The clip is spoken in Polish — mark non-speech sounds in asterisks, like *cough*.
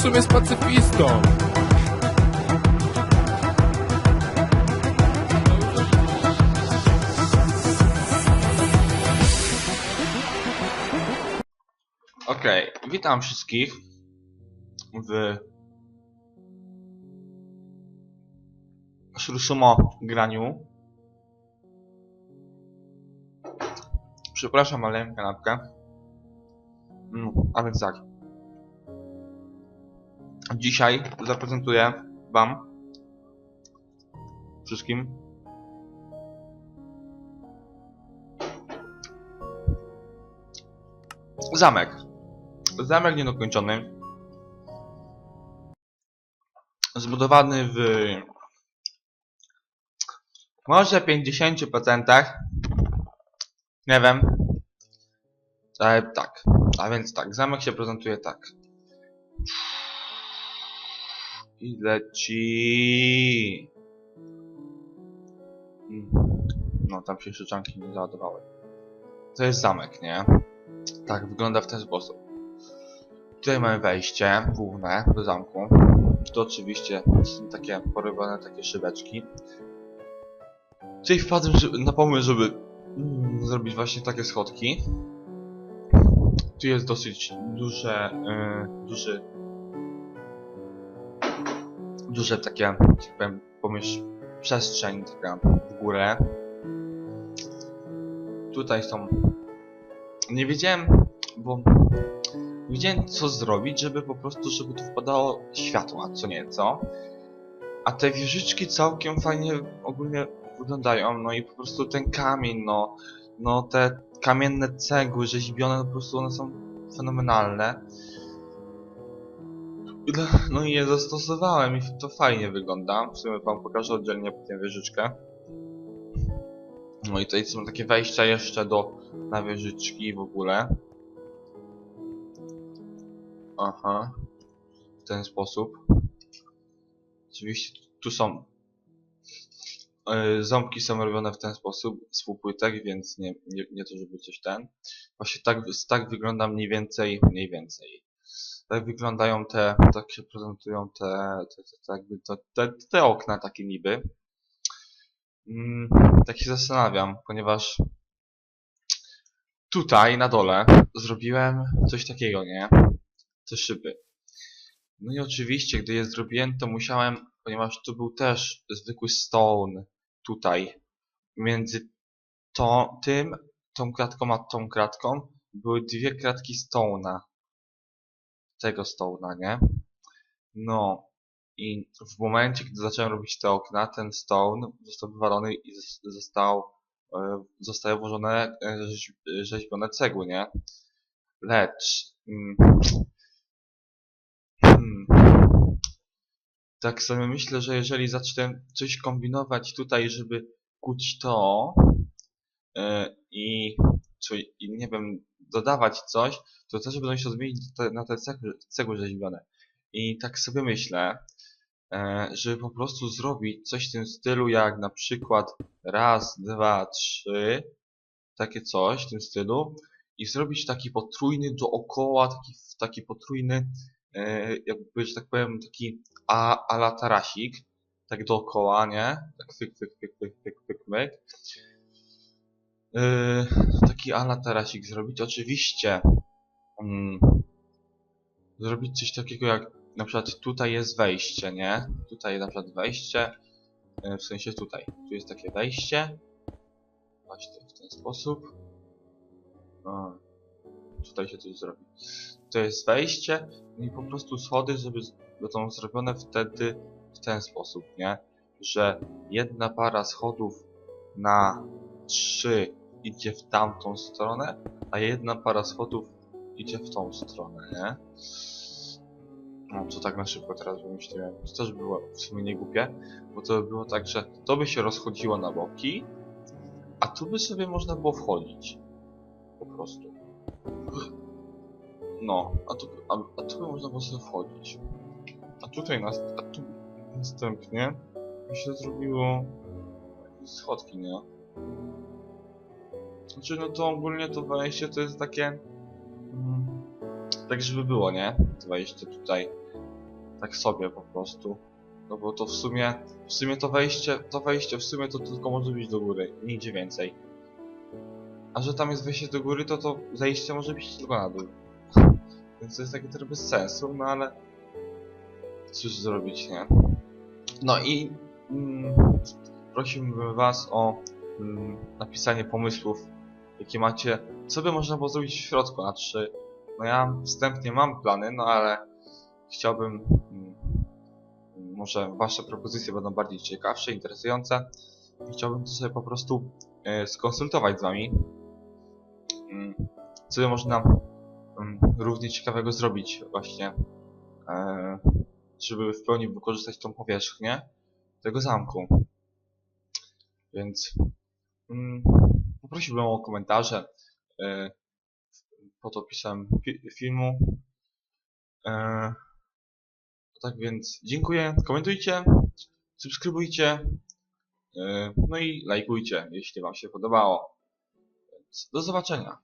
sumie z pacyfistą. Okej, witam wszystkich w Szursumo graniu. Przepraszam, ale kanapkę. Mm, a więc tak. Dzisiaj zaprezentuję wam wszystkim zamek. Zamek niedokończony. Zbudowany w może 50%. Nie wiem. Ale tak. A więc tak, zamek się prezentuje tak. I leci. Mm. No, tam się szyczanki nie załadowały. To jest zamek, nie? Tak, wygląda w ten sposób. Tutaj mamy wejście główne do zamku. To oczywiście są takie porywane takie szybeczki. Tutaj wpadłem na pomysł, żeby mm, zrobić właśnie takie schodki. Tu jest dosyć duże, yy, duży, duże takie, jak powiem, pomiesz przestrzeń taka w górę. Tutaj są nie wiedziałem, bo nie wiedziałem co zrobić, żeby po prostu, żeby tu wpadało światła co nieco. A te wieżyczki całkiem fajnie ogólnie wyglądają, no i po prostu ten kamień, no, no te kamienne cegły rzeźbione, po prostu one są fenomenalne. No i je zastosowałem i to fajnie wygląda. W sumie wam pokażę oddzielnie potem wieżyczkę. No i tutaj są takie wejścia jeszcze do na wieżyczki w ogóle. Aha. W ten sposób. Oczywiście tu- są yy, ząbki są robione w ten sposób z półpłytek, więc nie, nie, nie to żeby coś ten. Właśnie tak, tak wygląda mniej więcej, mniej więcej. Tak wyglądają te, tak się prezentują te, te, te, jakby to, te, te okna takie niby. Mm, tak się zastanawiam, ponieważ tutaj na dole zrobiłem coś takiego, nie? Te szyby. No i oczywiście, gdy je zrobiłem, to musiałem, ponieważ tu był też zwykły stone tutaj, między to, tym, tą kratką a tą kratką, były dwie kratki stone'a. Tego stone'a, nie? No. I w momencie, gdy zacząłem robić te okna, ten stone został wywalony i zos- został, e, zostały włożone e, rzeź- rzeźbione cegły, nie? Lecz... Mm, hmm, tak sobie myślę, że jeżeli zacznę coś kombinować tutaj, żeby kuć to e, i, co, i nie wiem, dodawać coś, to też będą się zmienić na te cegły, cegły rzeźbione. I tak sobie myślę, e, żeby po prostu zrobić coś w tym stylu, jak na przykład raz, dwa, trzy, takie coś w tym stylu i zrobić taki potrójny dookoła, taki, taki potrójny, e, jakby, że tak powiem, taki a, ala tarasik, tak dookoła, nie? Tak fyk, fyk, fyk, fyk, fyk, fyk, myk. Yy, taki ala tarasik zrobić. Oczywiście mm, zrobić coś takiego jak na przykład tutaj jest wejście, nie? Tutaj na przykład wejście, yy, w sensie tutaj. Tu jest takie wejście. Właśnie w ten sposób. O, tutaj się coś zrobi. To jest wejście i po prostu schody, żeby będą zrobione wtedy w ten sposób, nie? Że jedna para schodów na trzy idzie w tamtą stronę, a jedna para schodów idzie w tą stronę, nie? No, to tak na szybko teraz wymyśliłem. To też było w sumie nie głupie, bo to by było tak, że to by się rozchodziło na boki, a tu by sobie można było wchodzić. Po prostu. No, a tu, a, a tu by można było sobie wchodzić. A tutaj nas, a tu następnie by się zrobiło schodki, nie? Znaczy, no to ogólnie to wejście to jest takie... Tak żeby było, nie? Wejście tutaj. tak sobie po prostu. No bo to w sumie, w sumie to wejście, to wejście w sumie to tylko może być do góry, nigdzie więcej. A że tam jest wejście do góry, to to zejście może być tylko na dół. *laughs* Więc to jest takie trochę bez sensu, no ale cóż zrobić, nie? No i mm, prosiłbym was o mm, napisanie pomysłów, jakie macie, co by można było zrobić w środku, znaczy, no ja wstępnie mam plany, no ale chciałbym, mm, może wasze propozycje będą bardziej ciekawsze, interesujące chciałbym to sobie po prostu e, skonsultować z wami, mm, co można mm, równie ciekawego zrobić właśnie, e, żeby w pełni wykorzystać tą powierzchnię tego zamku. Więc poprosiłbym o komentarze opisem fi filmu. E, tak więc dziękuję, komentujcie, subskrybujcie, e, no i lajkujcie, jeśli Wam się podobało. Do zobaczenia.